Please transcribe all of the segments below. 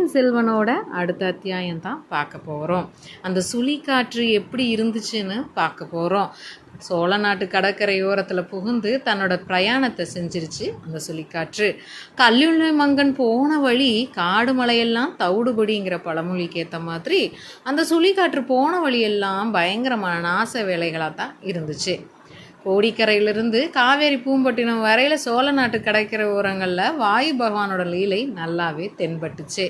பொன்னியின் செல்வனோட அடுத்த அத்தியாயம் தான் பார்க்க போகிறோம் அந்த சுழிக்காற்று எப்படி இருந்துச்சுன்னு பார்க்க போகிறோம் சோழ நாட்டு கடற்கரையோரத்தில் புகுந்து தன்னோட பிரயாணத்தை செஞ்சிருச்சு அந்த சுழிக்காற்று கல்லூரி மங்கன் போன வழி காடு மலையெல்லாம் தவிடுபடிங்கிற பழமொழிக்கு ஏற்ற மாதிரி அந்த சுழிக்காற்று போன வழியெல்லாம் பயங்கரமான நாச வேலைகளாக தான் இருந்துச்சு. கோடிக்கரையிலிருந்து காவேரி பூம்பட்டினம் வரையில் சோழ நாட்டு கடற்கரை ஓரங்களில் வாயு பகவானோட லீலை நல்லாவே தென்பட்டுச்சு.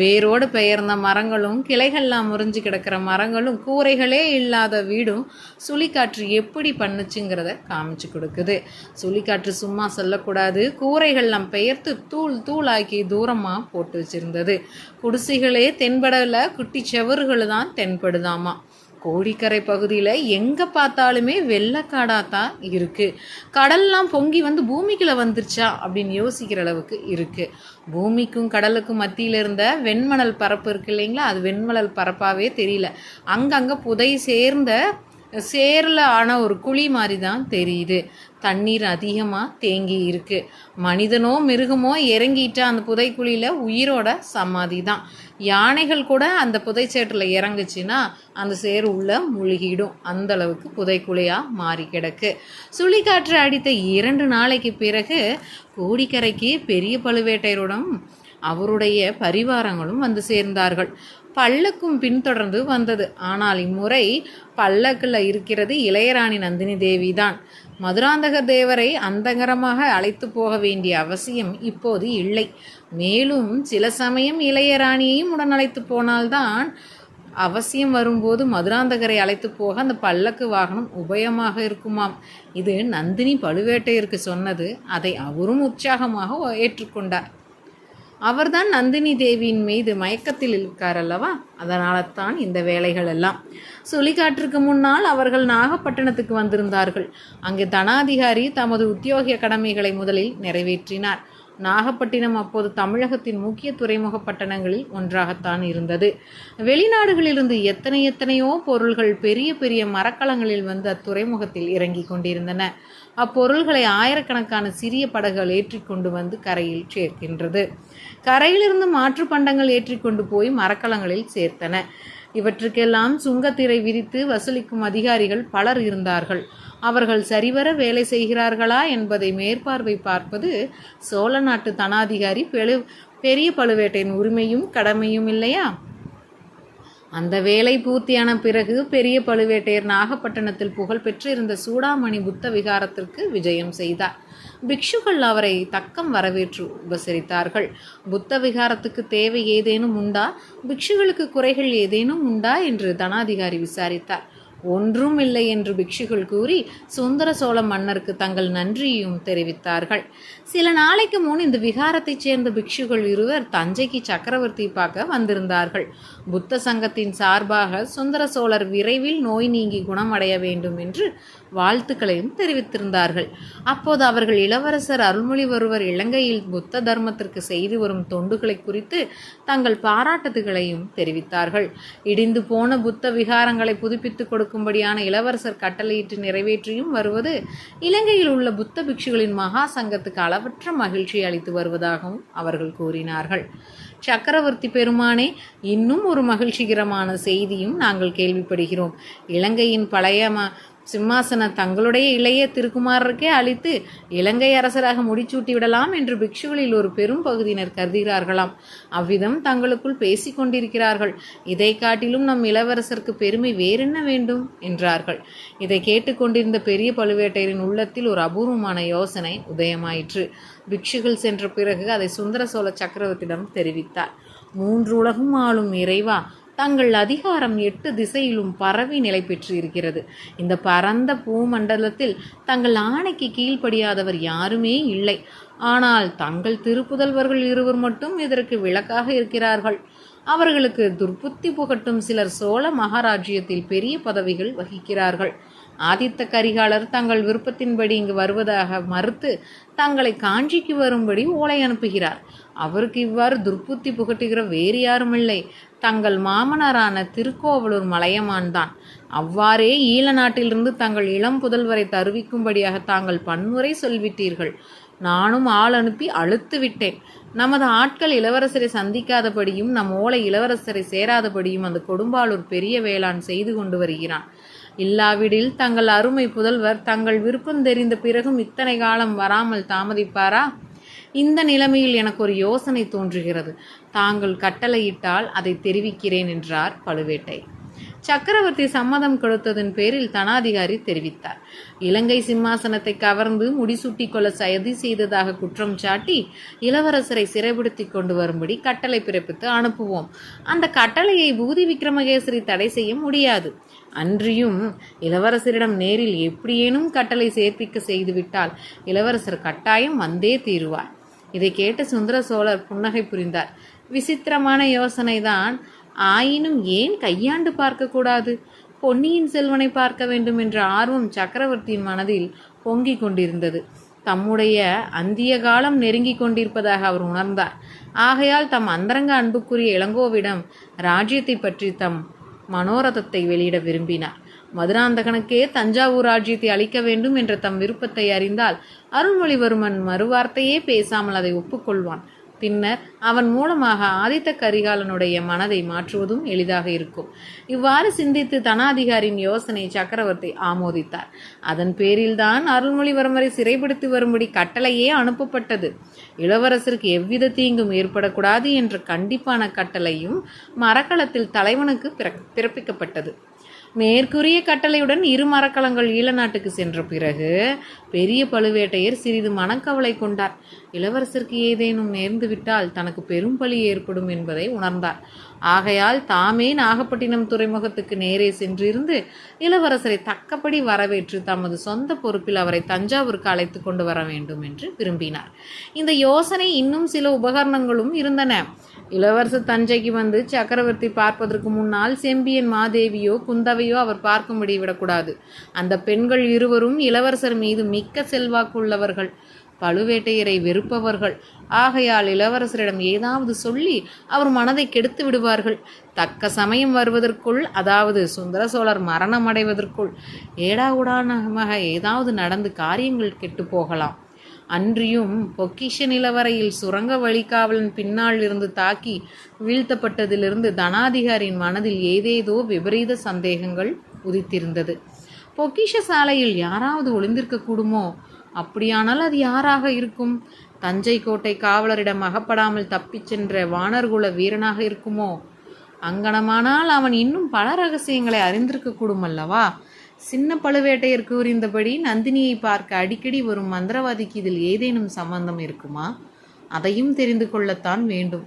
வேரோடு பெயர்ந்த மரங்களும் கிளைகள்லாம் முறிஞ்சு கிடக்கிற மரங்களும் கூரைகளே இல்லாத வீடும் சுழிக்காற்று எப்படி பண்ணுச்சுங்கிறத காமிச்சு கொடுக்குது. சுழிக்காற்று சும்மா சொல்லக்கூடாது. கூரைகள்லாம் பெயர்த்து தூள் தூளாக்கி தூரமாக போட்டு வச்சிருந்தது. குடிசைகளே தென்படல குட்டி செவறுகள் தான் தென்படுதாமா. கோடிக்கரை பகுதியில் எங்கே பார்த்தாலுமே வெள்ளக்காடாக தான் இருக்குது கடல்லாம் பொங்கி வந்து பூமிக்குள்ளே வந்துருச்சா அப்படின்னு யோசிக்கிற அளவுக்கு இருக்குது பூமிக்கும் கடலுக்கும் மத்தியில் இருந்த வெண்மணல் பரப்பு இருக்கு இல்லைங்களா? அது வெண்மணல் பரப்பாகவே தெரியல. அங்கங்கே புதை சேர்ந்த சேரில் ஆன ஒரு குழி மாதிரி தான் தெரியுது. தண்ணீர் அதிகமாக தேங்கி இருக்குது மனிதனோ மிருகமோ இறங்கிட்டா அந்த புதைக்குழியில் உயிரோட சமாதி தான் யானைகள் கூட அந்த புதைச்சேற்றில் இறங்குச்சுன்னா அந்த சேர் உள்ள முழுகிடும். அந்த அளவுக்கு புதைக்குழியாக மாறி கிடக்கு. சுழிக்காற்று அடித்த இரண்டு நாளைக்கு பிறகு கோடிக்கரைக்கு பெரிய பழுவேட்டையருடன் அவருடைய பரிவாரங்களும் வந்து சேர்ந்தார்கள். பல்லக்கும் பின்தொடர்ந்து வந்தது. ஆனால் இம்முறை பல்லக்கில் இருக்கிறது இளையராணி நந்தினி தேவி தான் மதுராந்தகர் தேவரை அந்தகரமாக அழைத்து போக வேண்டிய அவசியம் இப்போது இல்லை. மேலும் சில சமயம் இளையராணியையும் உடன் அழைத்து போனால்தான் அவசியம் வரும்போது மதுராந்தகரை அழைத்து போக அந்த பல்லக்கு வாகனம் உபயமாக இருக்குமாம். இது நந்தினி பழுவேட்டையருக்கு சொன்னது. அதை அவரும் உற்சாகமாக ஏற்றுக்கொண்டார். அவர்தான் நந்தினி தேவியின் மீது மயக்கத்தில் இருக்கார் அல்லவா? அதனால தான் இந்த வேலைகள் எல்லாம். சுழிகாற்றுக்கு முன்னால் அவர்கள் நாகப்பட்டினத்துக்கு வந்திருந்தார்கள். அங்கே தனாதிகாரி தமது உத்தியோக கடமைகளை முதலில் நிறைவேற்றினார். நாகப்பட்டினம் அப்போது தமிழகத்தின் முக்கிய துறைமுக பட்டணங்களில் ஒன்றாகத்தான் இருந்தது. வெளிநாடுகளிலிருந்து எத்தனை எத்தனையோ பொருள்கள் பெரிய பெரிய மரக்கலங்களில் வந்து அத்துறைமுகத்தில் இறங்கி கொண்டிருந்தன. அப்பொருள்களை ஆயிரக்கணக்கான சிறிய படகுகள் ஏற்றிக்கொண்டு வந்து கரையில் சேர்க்கின்றது. கரையிலிருந்து மாற்று பண்டங்கள் ஏற்றிக்கொண்டு போய் மரக்கலங்களில் சேர்த்தன. இவற்றுக்கெல்லாம் சுங்கத்திரை விரித்து வசூலிக்கும் அதிகாரிகள் பலர் இருந்தார்கள். அவர்கள் சரிவர வேலை செய்கிறார்களா என்பதை மேற்பார்வை பார்ப்பது சோழ நாட்டு தனாதிகாரி பெரு பெரிய பழுவேட்டையின் உரிமையும் கடமையும் இல்லையா? அந்த வேலை பூர்த்தியான பிறகு பெரிய பழுவேட்டையர் நாகப்பட்டினத்தில் புகழ்பெற்று இருந்த சூடாமணி புத்த விகாரத்திற்கு விஜயம் செய்தார். பிக்ஷுகள் அவரை தக்கம் வரவேற்று உபசரித்தார்கள். புத்த விகாரத்துக்கு தேவை ஏதேனும் உண்டா? பிக்ஷுகளுக்கு குறைகள் ஏதேனும் உண்டா? என்று தனாதிகாரி விசாரித்தார். ஒன்றும் இல்லை என்று பிக்ஷுகள் கூறி சுந்தர சோழ மன்னருக்கு தங்கள் நன்றியையும் தெரிவித்தார்கள். சில நாளைக்கு முன் இந்த விகாரத்தைச் சேர்ந்த பிக்ஷுகள் இருவர் தஞ்சைக்கு சக்கரவர்த்தி பார்க்க வந்திருந்தார்கள். புத்த சங்கத்தின் சார்பாக சுந்தர சோழர் விரைவில் நோய் நீங்கி குணமடைய வேண்டும் என்று வாழ்த்துக்களையும் தெரிவித்திருந்தார்கள். அப்போது அவர்கள் இளவரசர் அருள்மொழிவருவர் இலங்கையில் புத்த தர்மத்திற்கு செய்து வரும் தொண்டுகளை குறித்து தங்கள் பாராட்டுதல்களையும் தெரிவித்தார்கள். இடிந்து போன புத்த விகாரங்களை புதுப்பித்துக் கொடுக்கும்படியான இளவரசர் கட்டளையிட்டு நிறைவேற்றியும் வருவது இலங்கையில் உள்ள புத்த பிக்ஷுகளின் மகா சங்கத்துக்கு அளவற்ற மகிழ்ச்சி அளித்து வருவதாகவும் அவர்கள் கூறினார்கள். சக்கரவர்த்தி பெருமானே இன்னும் ஒரு மகிழ்ச்சிகரமான செய்தியும் நாங்கள் கேள்விப்படுகிறோம். இலங்கையின் பழைய சிம்மாசனம் சிம்மாசன தங்களுடைய இளைய திருக்குமாரருக்கே அளித்து இலங்கை அரசராக முடிச்சூட்டி விடலாம் என்று பிக்ஷுகளில் ஒரு பெரும் பகுதியினர் கருதுகிறார்களாம். அவ்விதம் தங்களுக்குள் பேசிக் கொண்டிருக்கிறார்கள். இதை காட்டிலும் நம் இளவரசருக்கு பெருமை வேறென்ன வேண்டும்? என்றார்கள். இதை கேட்டுக்கொண்டிருந்த பெரிய பழுவேட்டையரின் உள்ளத்தில் ஒரு அபூர்வமான யோசனை உதயமாயிற்று. பிக்ஷுகள் சென்ற பிறகு அதை சுந்தர சோழ சக்கரவர்த்தியிடம் தெரிவித்தார். மூன்று உலகும் ஆளும் இறைவா தங்கள் அதிகாரம் எட்டு திசையிலும் பரவி நிலை பெற்றிருக்கிறது. இந்த பரந்த பூமண்டலத்தில் தங்கள் ஆணைக்கு கீழ்ப்படியாதவர் யாருமே இல்லை. ஆனால் தங்கள் திருப்புதல்வர்கள் இருவர் மட்டும் இதற்கு விளக்காக இருக்கிறார்கள். அவர்களுக்கு துர்புத்தி புகட்டும் சிலர் சோழ மகாராஜ்யத்தில் பெரிய பதவிகள் வகிக்கிறார்கள். ஆதித்த கரிகாலர் தங்கள் விருப்பத்தின்படி இங்கு வருவதாக மறுத்து தங்களை காஞ்சிக்கு வரும்படி ஓலை அனுப்புகிறார். அவருக்கு இவ்வாறு துர்புத்தி புகட்டுகிற வேறு யாருமில்லை. தங்கள் மாமனாரான திருக்கோவலூர் மலையமான் தான் அவ்வாறே ஈழ நாட்டிலிருந்து தங்கள் இளம் புதல்வரை தருவிக்கும்படியாக தாங்கள் பன்முறை சொல்விட்டீர்கள். நானும் ஆள் அனுப்பி அழுத்து விட்டேன். நமது ஆட்கள் இளவரசரை சந்திக்காதபடியும் நம் ஓலை இளவரசரை சேராதபடியும் அந்த கொடும்பாளூர் பெரிய வேளாண் செய்து கொண்டு வருகிறான். இல்லாவிடில் தங்கள் அருமை புதல்வர் தங்கள் விருப்பம் தெரிந்த பிறகும் இத்தனை காலம் வராமல் தாமதிப்பாரா? இந்த நிலைமையில் எனக்கு ஒரு யோசனை தோன்றுகிறது. தாங்கள் கட்டளையிட்டால் அதை தெரிவிக்கிறேன் என்றார் பழுவேட்டை. சக்கரவர்த்தி சம்மதம் கொடுத்ததன் பேரில் தனாதிகாரி தெரிவித்தார். இலங்கை சிம்மாசனத்தை கவர்ந்து முடிசூட்டி கொள்ள சதி செய்ததாக குற்றம் சாட்டி இளவரசரை சிறைபிடித்து கொண்டு வரும்படி கட்டளை பிறப்பித்து அனுப்புவோம். அந்த கட்டளையை பூதி விக்ரமகேசரி தடை செய்ய முடியாது. அன்றியும் இளவரசரிடம் நேரில் எப்படியேனும் கட்டளை சேர்ப்பிக்க செய்துவிட்டால் இளவரசர் கட்டாயம் வந்தே தீருவார். இதை கேட்ட சுந்தர சோழர் புன்னகை புரிந்தார். விசித்திரமான யோசனைதான் ஆயினும் ஏன் கையாண்டு பார்க்கக்கூடாது? பொன்னியின் செல்வனை பார்க்க வேண்டும் என்ற ஆர்வம் சக்கரவர்த்தியின் மனதில் பொங்கிக் கொண்டிருந்தது. தம்முடைய அந்திய காலம் நெருங்கி கொண்டிருப்பதாக அவர் உணர்ந்தார். ஆகையால் தம் அந்தரங்க அன்புக்குரிய இளங்கோவிடம் ராஜ்யத்தை பற்றி தம் மனோரதத்தை வெளியிட விரும்பினார். மதுராந்தகனுக்கே தஞ்சாவூர் ராஜ்யத்தை அளிக்க வேண்டும் என்ற தம் விருப்பத்தை அறிந்தால் அருள்மொழிவர்மன் மறுவார்த்தையே பேசாமல் அதை ஒப்புக்கொள்வான். பின்னர் அவன் மூலமாக ஆதித்த கரிகாலனுடைய மனதை மாற்றுவதும் எளிதாக இருக்கும். இவ்வாறு சிந்தித்து தனாதிகாரின் யோசனை சக்கரவர்த்தி ஆமோதித்தார். அதன் பேரில்தான் அருள்மொழிவர்மரை சிறைப்படுத்தி வரும்படி கட்டளையே அனுப்பப்பட்டது. இளவரசருக்கு எவ்வித தீங்கும் ஏற்படக்கூடாது என்ற கண்டிப்பான கட்டளையும் மரக்களத்தில் தலைவனுக்கு பிறப்பிக்கப்பட்டது. மேற்கூறிய கட்டளையுடன் இரு மரக்கலங்கள் ஈழநாட்டுக்கு சென்ற பிறகு பெரிய பழுவேட்டையர் சிறிது மனக்கவலை கொண்டார். இளவரசருக்கு ஏதேனும் நேர்ந்துவிட்டால் தனக்கு பெரும் பலி ஏற்படும் என்பதை உணர்ந்தார். ஆகையால் தாமே நாகப்பட்டினம் துறைமுகத்துக்கு நேரே சென்றிருந்து இளவரசரை தக்கபடி வரவேற்று தமது சொந்த பொறுப்பில் அவரை தஞ்சாவூருக்கு அழைத்து கொண்டு வர வேண்டும் என்று விரும்பினார். இந்த யோசனை இன்னும் சில உபகரணங்களும் இருந்தன. இளவரசர் தஞ்சைக்கு வந்து சக்கரவர்த்தி பார்ப்பதற்கு முன்னால் செம்பியன் மாதேவியோ குந்தவையோ அவர் பார்க்கும்படி விடக்கூடாது. அந்த பெண்கள் இருவரும் இளவரசர் மீது மிக்க செல்வாக்குள்ளவர்கள். பழுவேட்டையரை வெறுப்பவர்கள். ஆகையால் இளவரசரிடம் ஏதாவது சொல்லி அவர் மனதை கெடுத்து விடுவார்கள். தக்க சமயம் வருவதற்குள் அதாவது சுந்தர சோழர் மரணம் அடைவதற்குள் ஏடாவுடானமாக ஏதாவது நடந்து காரியங்கள் கெட்டு போகலாம். அன்றியும் பொக்கிஷ நிலவரையில் சுரங்க வழிகாவலன் பின்னால் இருந்து தாக்கி வீழ்த்தப்பட்டதிலிருந்து தனாதிகாரியின் மனதில் ஏதேதோ விபரீத சந்தேகங்கள் உதித்திருந்தது. பொக்கிஷ சாலையில் யாராவது ஒளிந்திருக்கக்கூடுமோ அப்படியானால் அது யாராக இருக்கும்? தஞ்சை கோட்டை காவலரிடம் அகப்படாமல் தப்பிச் சென்ற வானர்குல வீரனாக இருக்குமோ? அங்கனமானால் அவன் இன்னும் பல ரகசியங்களை அறிந்திருக்கக்கூடும் அல்லவா? சின்ன பழுவேட்டையர் கூறிந்தபடி நந்தினியை பார்க்க அடிக்கடி வரும் மந்திரவாதிக்கு இதில் ஏதேனும் சம்பந்தம் இருக்குமா? அதையும் தெரிந்து கொள்ளத்தான் வேண்டும்.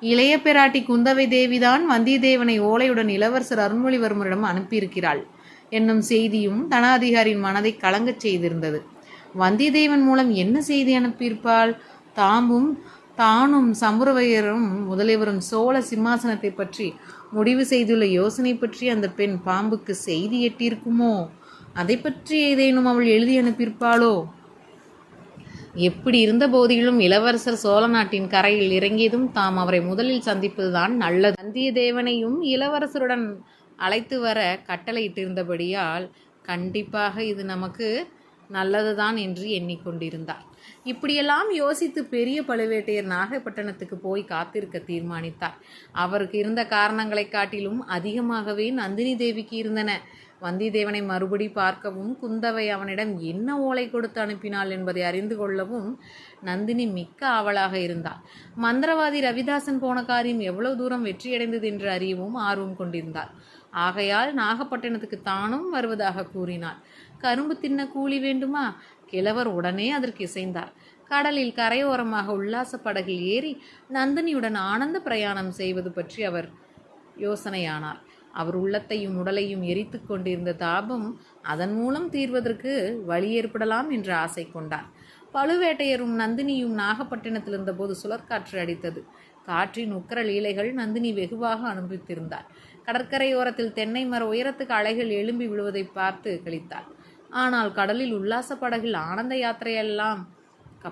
இளைய பிராட்டி குந்தவை தேவிதான் வந்தியத்தேவனை ஓலையுடன் இளவரசர் அருண்மொழிவர்மரிடம் அனுப்பியிருக்கிறாள் என்னும் செய்தியும் தனாதிகாரியின் மனதை கலங்கச் செய்திருந்தது. வந்தியத்தேவன் மூலம் என்ன செய்தி அனுப்பியிருப்பாள்? தாமும் தானும் சமுரவையரும் முதலிவரும் சோழ சிம்மாசனத்தை பற்றி முடிவு செய்துள்ள யோசனை பற்றி அந்த பெண் பாம்புக்கு செய்தி எட்டியிருக்குமோ? அதை பற்றி ஏதேனும் அவள் எழுதி அனுப்பியிருப்பாளோ? எப்படி இருந்த போதிலும் இளவரசர் சோழ நாட்டின் கரையில் இறங்கியதும் தாம் அவரை முதலில் சந்திப்பதுதான் நல்லது. வந்தியத்தேவனையும் இளவரசருடன் அழைத்து வர கட்டளையிட்டிருந்தபடியால் கண்டிப்பாக இது நமக்கு நல்லதுதான் என்று எண்ணிக்கொண்டிருந்தார் இப்படியெல்லாம் யோசித்து பெரிய பழுவேட்டையர் நாகப்பட்டினத்துக்கு போய் காத்திருக்க தீர்மானித்தார் அவருக்கு இருந்த காரணங்களை காட்டிலும் அதிகமாகவே நந்தினி தேவிக்கு இருந்தன. வந்திதேவனை மறுபடி பார்க்கவும் குந்தவை அவனிடம் என்ன ஓலை கொடுத்து அனுப்பினாள் என்பதை அறிந்து கொள்ளவும் நந்தினி மிக்க ஆவலாக இருந்தாள். மந்திரவாதி ரவிதாசன் போன காரியம் எவ்வளவு தூரம் வெற்றியடைந்தது என்று அறியவும் ஆர்வம் கொண்டிருந்தார் ஆகையால் நாகப்பட்டினத்துக்கு தானும் வருவதாக கூறினார் கரும்பு தின்ன கூலி வேண்டுமா? கிழவர் உடனே அதற்கு இசைந்தார். கடலில் கரையோரமாக உல்லாச படகில் ஏறி நந்தினியுடன் ஆனந்த பிரயாணம் செய்வது பற்றி அவர் யோசனையானார். அவர் உள்ளத்தையும் உடலையும் எரித்து கொண்டிருந்த தாபம் அதன் மூலம் தீர்வதற்கு வழி ஏற்படலாம் என்று ஆசை கொண்டார். பழுவேட்டையரும் நந்தினியும் நாகப்பட்டினத்தில் இருந்தபோது சுழற்காற்று அடித்தது. காற்றின் உக்கர லீலைகள் நந்தினி வெகுவாக அனுபவித்திருந்தார். கடற்கரையோரத்தில் தென்னை மர உயரத்துக்கு அலைகள் எழும்பி விழுவதை பார்த்து கழித்தாள் ஆனால் கடலில் உல்லாச படகில் ஆனந்த யாத்திரையெல்லாம்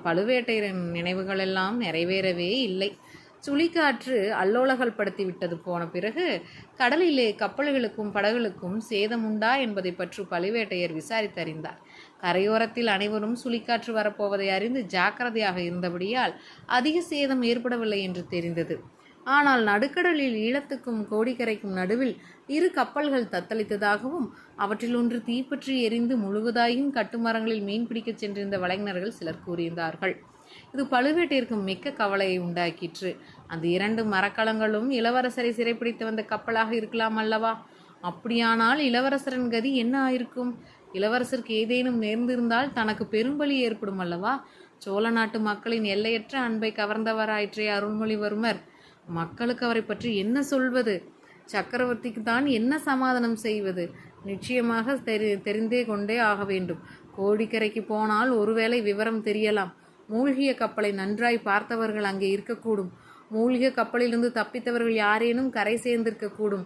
பழுவேட்டையரின் நினைவுகளெல்லாம் நிறைவேறவே இல்லை. சுழிக்காற்று அல்லோலகல் படுத்தி விட்டது போன பிறகு கடலிலே கப்பல்களுக்கும் படகுகளுக்கும் சேதம் உண்டா என்பதை பற்றி பழுவேட்டையர் விசாரித்தறிந்தார். கரையோரத்தில் அனைவரும் சுழிக்காற்று வரப்போவதை அறிந்து ஜாக்கிரதையாக இருந்தபடியால் அதிக சேதம் ஏற்படவில்லை என்று தெரிந்தது. ஆனால் நடுக்கடலில் ஈழத்துக்கும் கோடிக்கரைக்கும் நடுவில் இரு கப்பல்கள் தத்தளித்ததாகவும் அவற்றில் ஒன்று தீப்பற்றி எரிந்து முழுவதாயும் கட்டுமரங்களில் மீன் பிடிக்கச் சென்றிருந்த வலைஞர்கள் சிலர் கூறியிருந்தார்கள். இது பழுவேட்டிற்கு மிக்க கவலையை உண்டாக்கிற்று. அந்த இரண்டு மரக்கலங்களும் இளவரசரை சிறைப்பிடித்து வந்த கப்பலாக இருக்கலாம் அல்லவா? அப்படியானால் இளவரசரின் கதி என்ன ஆயிருக்கும்? இளவரசருக்கு ஏதேனும் நேர்ந்திருந்தால் தனக்கு பெரும்பலி ஏற்படும் அல்லவா? சோழ நாட்டு மக்களின் எல்லையற்ற அன்பை கவர்ந்தவராயிற்றே அருள்மொழிவர்மர். மக்களுக்கு அவரை பற்றி என்ன சொல்வது? சக்கரவர்த்திக்கு தான் என்ன சமாதானம் செய்வது? நிச்சயமாக தெரி தெரிந்தே கொண்டே ஆக வேண்டும். கோடிக்கரைக்கு போனால் ஒருவேளை விவரம் தெரியலாம். மூழ்கிய கப்பலை நன்றாய் பார்த்தவர்கள் அங்கே இருக்கக்கூடும். மூழ்கிய கப்பலிலிருந்து தப்பித்தவர்கள் யாரேனும் கரை சேர்ந்திருக்கக்கூடும்.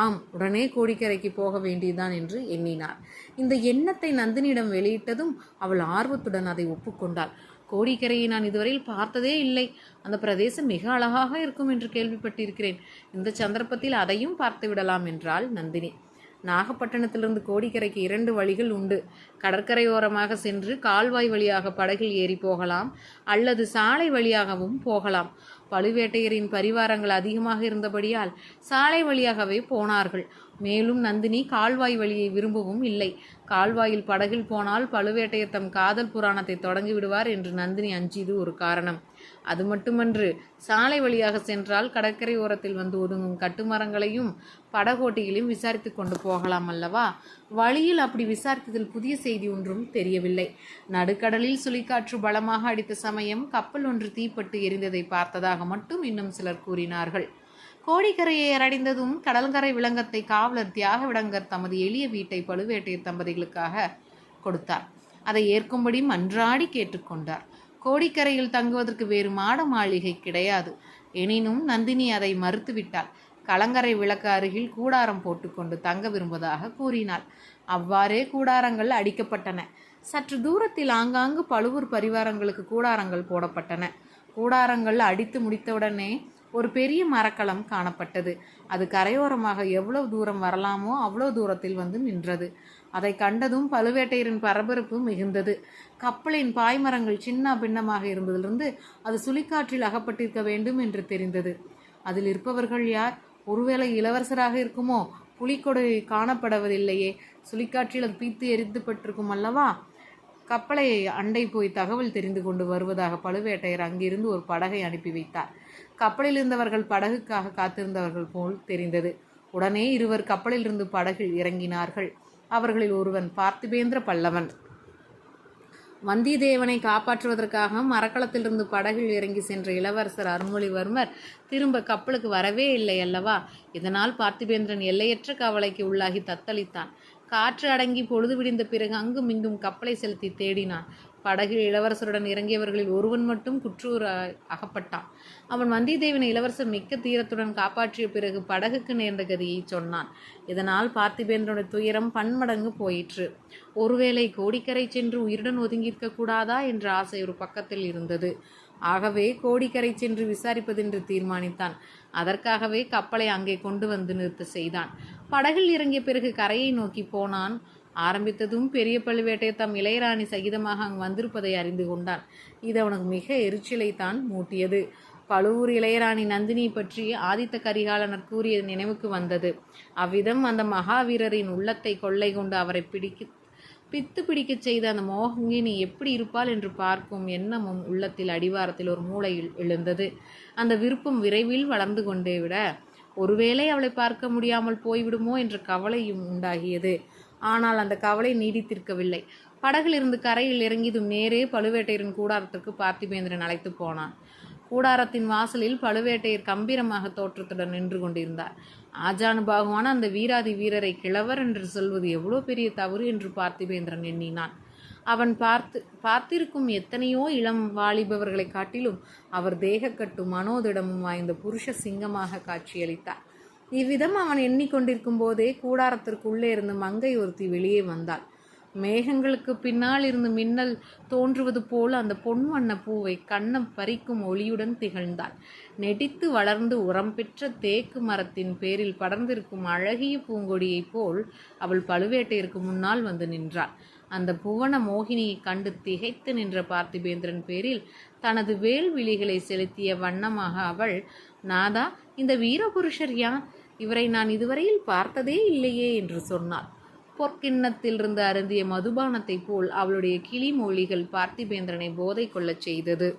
ஆம் உடனே கோடிக்கரைக்கு போக வேண்டியதுதான் என்று எண்ணினார். இந்த எண்ணத்தை நந்தினியிடம் வெளியிட்டதும் அவள் ஆர்வத்துடன் அதை ஒப்புக்கொண்டாள். கோடிக்கரையை நான் இதுவரையில் பார்த்ததே இல்லை. அந்த பிரதேசம் மிக அழகாக இருக்கும் என்று கேள்விப்பட்டிருக்கிறேன். இந்த சந்தர்ப்பத்தில் அதையும் பார்த்து விடலாம் என்றாள் நந்தினி. நாகப்பட்டினத்திலிருந்து கோடிக்கரைக்கு இரண்டு வழிகள் உண்டு. கடற்கரையோரமாக சென்று கால்வாய் வழியாக படகில் ஏறி போகலாம் அல்லது சாலை வழியாகவும் போகலாம். பழுவேட்டையரின் பரிவாரங்கள் அதிகமாக இருந்தபடியால் சாலை வழியாகவே போனார்கள். மேலும் நந்தினி கால்வாய் வழியை விரும்பவும் இல்லை. கால்வாயில் படகில் போனால் பழுவேட்டையர் தம் காதல் புராணத்தை தொடங்கி விடுவார் என்று நந்தினி அஞ்சியது ஒரு காரணம். அது மட்டுமன்று சாலை வழியாக சென்றால் கடற்கரை ஓரத்தில் வந்து ஒதுங்கும் கட்டுமரங்களையும் படகோட்டிகளையும் விசாரித்து கொண்டு போகலாம் அல்லவா? வழியில் அப்படி விசாரித்ததில் புதிய செய்தி ஒன்றும் தெரியவில்லை. நடுக்கடலில் சுழிக்காற்று பலமாக அடித்த சமயம் கப்பல் ஒன்று தீப்பட்டு எரிந்ததை பார்த்ததாக மட்டும் இன்னும் சிலர் கூறினார்கள். கோடிக்கரையை அடைந்ததும் கடல்கரை விலங்கத்தை காவலர் தியாகவிடங்கர் தமது எளிய வீட்டை பழுவேட்டையர் தம்பதிகளுக்காக கொடுத்தார். அதை ஏற்கும்படி மன்றாடி கேட்டுக்கொண்டார். கோடிக்கரையில் தங்குவதற்கு வேறு மாட மாளிகை கிடையாது. எனினும் நந்தினி அதை மறுத்துவிட்டாள். கலங்கரை விளக்கு அருகில் கூடாரம் போட்டுக்கொண்டு தங்க விரும்புவதாக கூறினாள். அவ்வாறே கூடாரங்கள் அடிக்கப்பட்டன. சற்று தூரத்தில் ஆங்காங்கு பழுவூர் பரிவாரங்களுக்கு கூடாரங்கள் போடப்பட்டன. கூடாரங்கள் அடித்து முடித்தவுடனே ஒரு பெரிய மரக்கலம் காணப்பட்டது. அது கரையோரமாக எவ்வளவு தூரம் வரலாமோ அவ்வளோ தூரத்தில் வந்து நின்றது. அதை கண்டதும் பழுவேட்டையரின் பரபரப்பு மிகுந்தது. கப்பலின் பாய்மரங்கள் சின்ன பின்னமாக இருந்ததிலிருந்து அது சுழிக்காற்றில் அகப்பட்டிருக்க வேண்டும் என்று தெரிந்தது. அதில் இருப்பவர்கள் யார்? ஒருவேளை இளவரசராக இருக்குமோ? புலிக்கொடை காணப்படுவதில்லையே. சுழிக்காற்றில் அது பீத்து எரிந்துபட்டிருக்கும் அல்லவா? கப்பலை அண்டை போய் தகவல் தெரிந்து கொண்டு வருவதாக பழுவேட்டையர் அங்கிருந்து ஒரு படகை அனுப்பி வைத்தார். கப்பலில் இருந்தவர்கள் படகுக்காக காத்திருந்தவர்கள் போல் தெரிந்தது. உடனே இருவர் கப்பலில் இருந்து படகில் இறங்கினார்கள். அவர்களில் ஒருவன் பார்த்திபேந்திர பல்லவன். வந்தியத்தேவனை காப்பாற்றுவதற்காக மரக்களத்திலிருந்து படகில் இறங்கி சென்ற இளவரசர் அருள்மொழிவர்மர் திரும்ப கப்பலுக்கு வரவே இல்லை அல்லவா? இதனால் பார்த்திபேந்திரன் எல்லையற்ற கவலைக்கு உள்ளாகி தத்தளித்தான். காற்று அடங்கி பொழுது விடிந்த பிறகு அங்கும் இங்கும் கப்பலை செலுத்தி தேடினான். படகில் இளவரசருடன் இறங்கியவர்களில் ஒருவன் மட்டும் குற்றூர் அகப்பட்டான். அவன் வந்தியத்தேவனை இளவரசர் மிக்க தீரத்துடன் காப்பாற்றிய பிறகு படகுக்கு நேர்ந்த கதியை சொன்னான். இதனால் பார்த்திபேந்திரனுடைய துயரம் பன்மடங்கு போயிற்று. ஒருவேளை கோடிக்கரை சென்று உயிருடன் ஒதுங்கியிருக்க கூடாதா என்ற ஆசை ஒரு பக்கத்தில் இருந்தது. ஆகவே கோடிக்கரை சென்று விசாரிப்பதென்று தீர்மானித்தான். அதற்காகவே கப்பலை அங்கே கொண்டு வந்து நிறுத்த செய்தான். படகில் இறங்கிய பிறகு கரையை நோக்கி போனான். ஆரம்பித்ததும் பெரிய பழுவேட்டை தம் இளையராணி சகிதமாக அங்கு வந்திருப்பதை அறிந்து கொண்டான். இது அவனுக்கு மிக எரிச்சலை தான் மூட்டியது. பழுவூர் இளையராணி நந்தினி பற்றி ஆதித்த கரிகாலனர் கூறிய நினைவுக்கு வந்தது. அவ்விதம் அந்த மகாவீரரின் உள்ளத்தை கொள்ளை கொண்டு அவரை பிடிக்க பித்து பிடிக்கச் செய்த அந்த மோகினி எப்படி இருப்பாள் என்று பார்க்கும் எண்ணமும் உள்ளத்தில் அடிவாரத்தில் ஒரு மூளையில் எழுந்தது. அந்த விருப்பம் விரைவில் வளர்ந்து கொண்டே விட ஒருவேளை அவளை பார்க்க முடியாமல் போய்விடுமோ என்ற கவலையும் உண்டாகியது. ஆனால் அந்த கவலை நீடித்திருக்கவில்லை. படகிலிருந்து கரையில் இறங்கியதும் நேரே பழுவேட்டையரின் கூடாரத்திற்கு பார்த்திபேந்திரன் அழைத்து போனான். கூடாரத்தின் வாசலில் பழுவேட்டையர் கம்பீரமாக தோற்றத்துடன் நின்று கொண்டிருந்தார். ஆஜானுபாகுவான அந்த வீராதி வீரரை கிழவர் என்று சொல்வது எவ்வளோ பெரிய தவறு என்று பார்த்திபேந்திரன் எண்ணினான். அவன் பார்த்து பார்த்திருக்கும் எத்தனையோ இளம் வாலிபவர்களை காட்டிலும் அவர் தேகக்கட்டும் மனோதிடமும் வாய்ந்த புருஷ சிங்கமாக காட்சியளித்தார். இவ்விதம் அவன் எண்ணிக்கொண்டிருக்கும் போதே கூடாரத்திற்குள்ளே இருந்து மங்கை ஒருத்தி வெளியே வந்தாள். மேகங்களுக்கு பின்னால் இருந்து மின்னல் தோன்றுவது போல் அந்த பொன் வண்ண பூவை கண்ணம் பறிக்கும் ஒளியுடன் திகழ்ந்தாள். நெடித்து வளர்ந்து உரம் பெற்ற தேக்கு மரத்தின் பேரில் படர்ந்திருக்கும் அழகிய பூங்கொடியைப் போல் அவள் பழுவேட்டையருக்கு முன்னால் வந்து நின்றாள். அந்த புவன மோகினியை கண்டு திகைத்து நின்ற பார்த்திபேந்திரன் பேரில் தனது வேல்விழிகளை செலுத்திய வண்ணமாக அவள் நாதா இந்த வீரபுருஷர் யார்? இவரை நான் இதுவரையில் பார்த்ததே இல்லையே என்று சொன்னாள். பொற்கிண்ணத்திலிருந்து அருந்திய மதுபானத்தைப் போல் அவளுடைய கிளிமொழிகள் பார்த்திபேந்திரனை போதை கொள்ளச் செய்தது.